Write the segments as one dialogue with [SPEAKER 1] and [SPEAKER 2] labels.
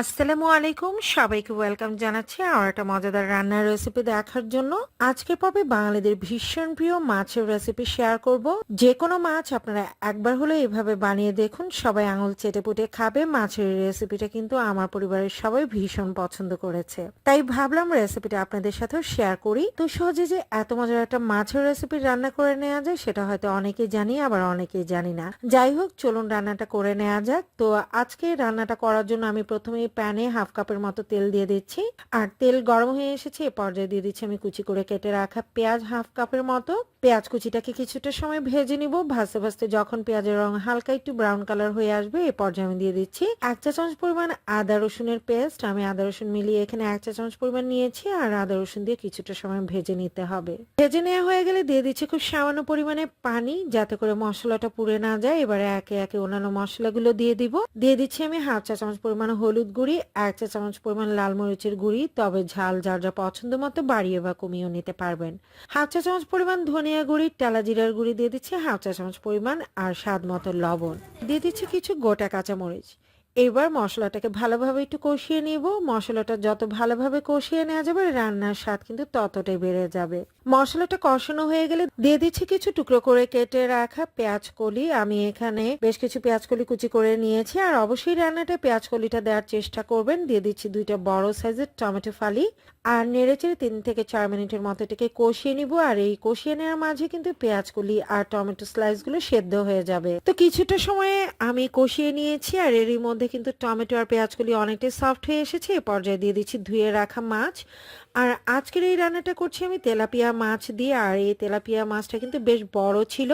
[SPEAKER 1] আসসালামু আলাইকুম। সবাইকে ওয়েলকাম জানাচ্ছি আর একটা মজাদার রান্নার রেসিপি দেখার জন্য। আজকে পর্বে বাঙালিদের ভীষণ প্রিয় মাছের রেসিপি শেয়ার করব। যে কোনো মাছ আপনারা একবার হলে এভাবে বানিয়ে দেখুন, সবাই আঙুল চেটে পুটে খাবে। মাছের রেসিপিটা কিন্তু আমার পরিবারের সবাই ভীষণ পছন্দ করেছে। তাই ভাবলাম রেসিপিটা আপনাদের সাথেও শেয়ার করি। তো সহজে যে এত মজার একটা মাছের রেসিপি রান্না করে নেওয়া যায়, সেটা হয়তো অনেকেই জানি, আবার অনেকেই জানি না। যাই হোক, চলুন রান্নাটা করে নেওয়া যাক। তো আজকে রান্নাটা করার জন্য আমি প্রথমে প্যানে হাফ কাপের মতো তেল দিয়ে দিচ্ছি। আর তেল গরম হয়ে এসেছে, এ পর্যায়ে দিয়ে দিচ্ছি আমি কুচি করে কেটে রাখা পেঁয়াজ হাফ কাপের মতো। পেঁয়াজ কুচিটাকে কিছুটা সময় ভেজে নিব। ভাজতে ভাজতে যখন পেঁয়াজের রং হালকা একটু ব্রাউন কালার হয়ে আসবে, এ পর্যায়ে আমি দিয়ে দিচ্ছি এক চা চামচ পরিমাণ আদা রসুনের পেস্ট। আমি আদা রসুন মিলিয়ে এখানে এক চা চামচ পরিমাণ নিয়েছি আর আদা রসুন দিয়ে কিছুটা সময় ভেজে নিতে হবে। ভেজে নেওয়া হয়ে গেলে দিয়ে দিচ্ছি খুব সামান্য পরিমাণে পানি যাতে করে মশলাটা পুড়ে না যায়। এবারে একে একে অন্যান্য মশলাগুলো দিয়ে দিব। দিয়ে দিচ্ছি আমি হাফ চা চামচ পরিমাণ হলুদ গুঁড়ি, এক চা চামচ পরিমাণ লাল মরিচের গুঁড়ি। তবে ঝাল যার যা পছন্দ মতো বাড়িয়ে বা কমিয়েও নিতে পারবেন। হাফ চা চামচ পরিমাণ ধনিয়া গুঁড়ি, টালা জিরার গুঁড়ি দিয়ে দিচ্ছি হাফ চা চামচ পরিমাণ আর স্বাদ মতো লবণ। দিয়ে দিচ্ছি কিছু গোটা কাঁচামরিচ। এবার মশলাটাকে ভালোভাবে একটু কষিয়ে নিব। মশলাটা যত ভালোভাবে কষিয়ে নেওয়া যাবে, রান্নার স্বাদ কিন্তু ততটাই বেড়ে যাবে। মশলাটা কষানো হয়ে গেলে দিয়ে দিচ্ছি কিছু টুকরো করে কেটে রাখা পেঁয়াজ কলি আমি এখানে বেশ কিছু পেঁয়াজ কলি কুচি করে নিয়েছি আর অবশ্যই রান্নাটা পেঁয়াজ কলিটা দেওয়ার চেষ্টা করবেন। দিয়ে দিচ্ছি দুইটা বড় সাইজের টমেটো ফালি। আর নেড়েচেড়ে তিন থেকে চার মিনিটের মতো এটাকে কষিয়ে নিব। আর এই কষিয়ে নেওয়ার মাঝে কিন্তু পেঁয়াজ কলি আর টমেটো স্লাইসগুলো সেদ্ধ হয়ে যাবে। তো কিছুটা সময়ে আমি কষিয়ে নিয়েছি আর এরই মধ্যে কিন্তু টমেটো আর পেঁয়াজ কলি অনেকটাই সফট হয়ে এসেছে। এ পর্যায়ে দিয়ে দিচ্ছি ধুয়ে রাখা মাছ। আর আজকের এই রান্নাটা করছি আমি তেলাপিয়া মাছ দিয়ে, আর এই তেলাপিয়া মাছটা কিন্তু বেশ বড় ছিল।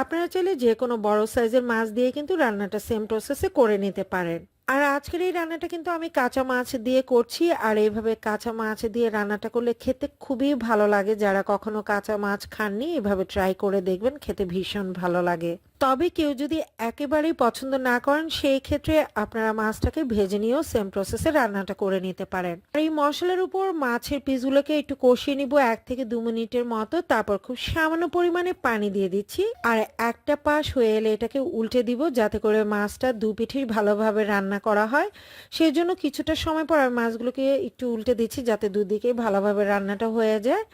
[SPEAKER 1] আপনারা চাইলে যে কোনো বড় সাইজের মাছ দিয়ে কিন্তু রান্নাটা সেম প্রসেসে করে নিতে পারেন। আর আজকের এই রান্নাটা কিন্তু আমি কাঁচা মাছ দিয়ে করছি, আর এইভাবে কাঁচা মাছ দিয়ে রান্নাটা করলে খেতে খুবই ভালো লাগে। যারা কখনো কাঁচা মাছ খাননি, এভাবে ট্রাই করে দেখবেন, খেতে ভীষণ ভালো লাগে। তবে কেউ যদি একেবারেই পছন্দ না করেন, সেই ক্ষেত্রে আপনারা মাছটাকে ভেজে নিয়েও সেম প্রসেসে রান্নাটা করে নিতে পারেন। আর এই মশলার উপর মাছের পিসগুলোকে একটু কষিয়ে নিব এক থেকে দু মিনিটের মতো। তারপর খুব সামান্য পরিমাণে পানি দিয়ে দিচ্ছি। আর একটা পাশ হয়ে এলে এটাকে উল্টে দিব, যাতে করে মাছটা দু পিঠির ভালোভাবে রান্না করা হয়। সেই জন্য কিছুটা সময় পর আমি মাছগুলোকে একটু উল্টে দিচ্ছি, যাতে দুদিকে ভালোভাবে রান্নাটা হয়ে যায়।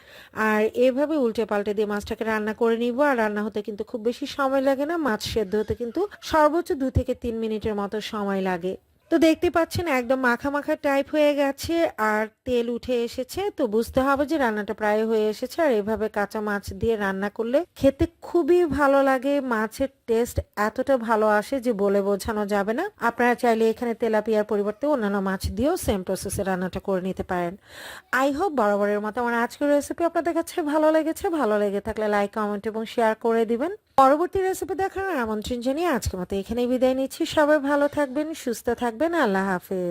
[SPEAKER 1] আর এভাবে উল্টে পাল্টে দিয়ে মাছটাকে রান্না করে নিব। আর রান্না হতে কিন্তু খুব বেশি সময় লাগে না মাছ সেদ্ধ হতে কিন্তু সর্বোচ্চ দু থেকে তিন মিনিটের মতো সময় লাগে। তো দেখতে পাচ্ছেন একদম মাখা মাখা টাইপ হয়ে গেছে, আর তেল উঠে এসেছে। তো বুঝতে হবে যে রান্নাটা প্রায় হয়ে এসেছে, আর এভাবে কাঁচা মাছ দিয়ে রান্না করলে খেতে খুবই ভালো লাগে। মাছের টেস্ট এতটা ভালো আসে যে বলে বোঝানো যাবে না। আপনারা চাইলে এখানে তেলাপিয়ার পরিবর্তে অন্যান্য মাছ দিয়েও সেম প্রসেসে রান্নাটা করে নিতে পারেন। আই হোপ বরাবরের মতো আমার আজকের রেসিপি আপনাদের কাছে ভালো লেগেছে। ভালো লেগে থাকলে লাইক কমেন্ট এবং শেয়ার করে দিবেন। পরবর্তী রেসিপি দেখার আমন্ত্রণ জানিয়ে আজকের মতো এখানেই বিদায় নিচ্ছি। সবাই ভালো থাকবেন, সুস্থ থাকবেন। আল্লাহ হাফেজ।